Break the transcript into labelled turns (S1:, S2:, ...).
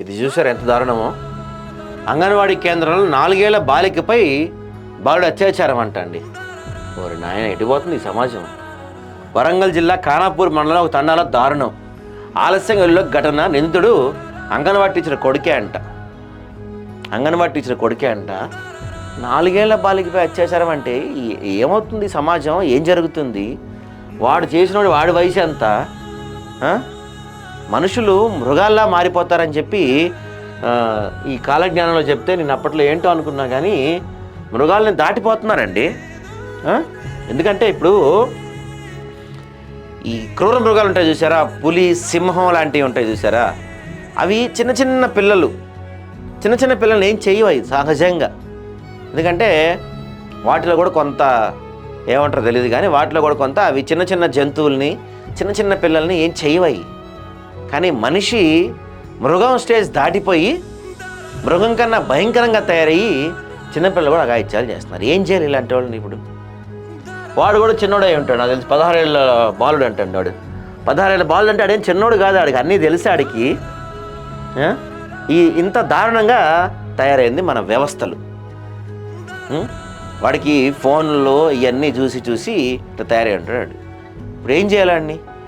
S1: ఇది చూసారు ఎంత దారుణమో? అంగన్వాడీ కేంద్రంలో నాలుగేళ్ళ బాలికపై బాలుడు అత్యాచారం అంట అండి ఓరి నాయన ఎటుపోతుంది ఈ సమాజం? వరంగల్ జిల్లా ఖానాపూర్ మండలం ఒక తండాలో దారుణం. ఆలస్యంగా ఘటన నిందితుడు అంగన్వాడీ టీచర్ కొడుకే అంట. అంగన్వాడీ టీచర్ కొడుకే అంట. నాలుగేళ్ళ బాలికపై అత్యాచారం అంటే ఏమవుతుంది సమాజం? ఏం జరుగుతుంది? వాడు చేసినోడు వాడి వయసు ఎంత? మనుషులు మృగాల్లా మారిపోతారని చెప్పి ఈ కాలజ్ఞానంలో చెప్తే నేను అప్పట్లో ఏంటో అనుకున్నా కానీ మృగాల్ని దాటిపోతున్నారండి. ఎందుకంటే ఇప్పుడు ఈ క్రూర మృగాలు ఉంటాయి చూసారా? పులి సింహం లాంటివి ఉంటాయి చూసారా? అవి చిన్న చిన్న పిల్లలు. చిన్న చిన్న పిల్లల్ని ఏం చేయవు అవి సహజంగా. ఎందుకంటే వాటిలో కూడా కొంత ఏమంటారో తెలియదు కానీ వాటిలో కూడా కొంత అవి చిన్న చిన్న జంతువుల్ని చిన్న చిన్న పిల్లల్ని ఏం చేయవయి కానీ మనిషి మృగం స్టేజ్ దాటిపోయి మృగం కన్నా భయంకరంగా తయారయ్యి చిన్నపిల్లలు కూడా అగాయిత్యాలు చేస్తున్నారు. ఏం చేయాలి ఇలాంటి వాళ్ళని ఇప్పుడు? వాడు కూడా చిన్నోడే ఉంటాడు. నాకు తెలిసి పదహారేళ్ళ బాలుడు అంటాడు వాడు. పదహారేళ్ళ బాలుడు అంటే ఆడేం చిన్నోడు కాదు ఆడికి. అన్నీ తెలిసి ఆడికి ఈ ఇంత దారుణంగా తయారైంది మన వ్యవస్థలు. వాడికి ఫోన్లో ఇవన్నీ చూసి చూసి ఇట్లా తయారై ఉంటాడు వాడు. ఇప్పుడు ఏం చేయాలండి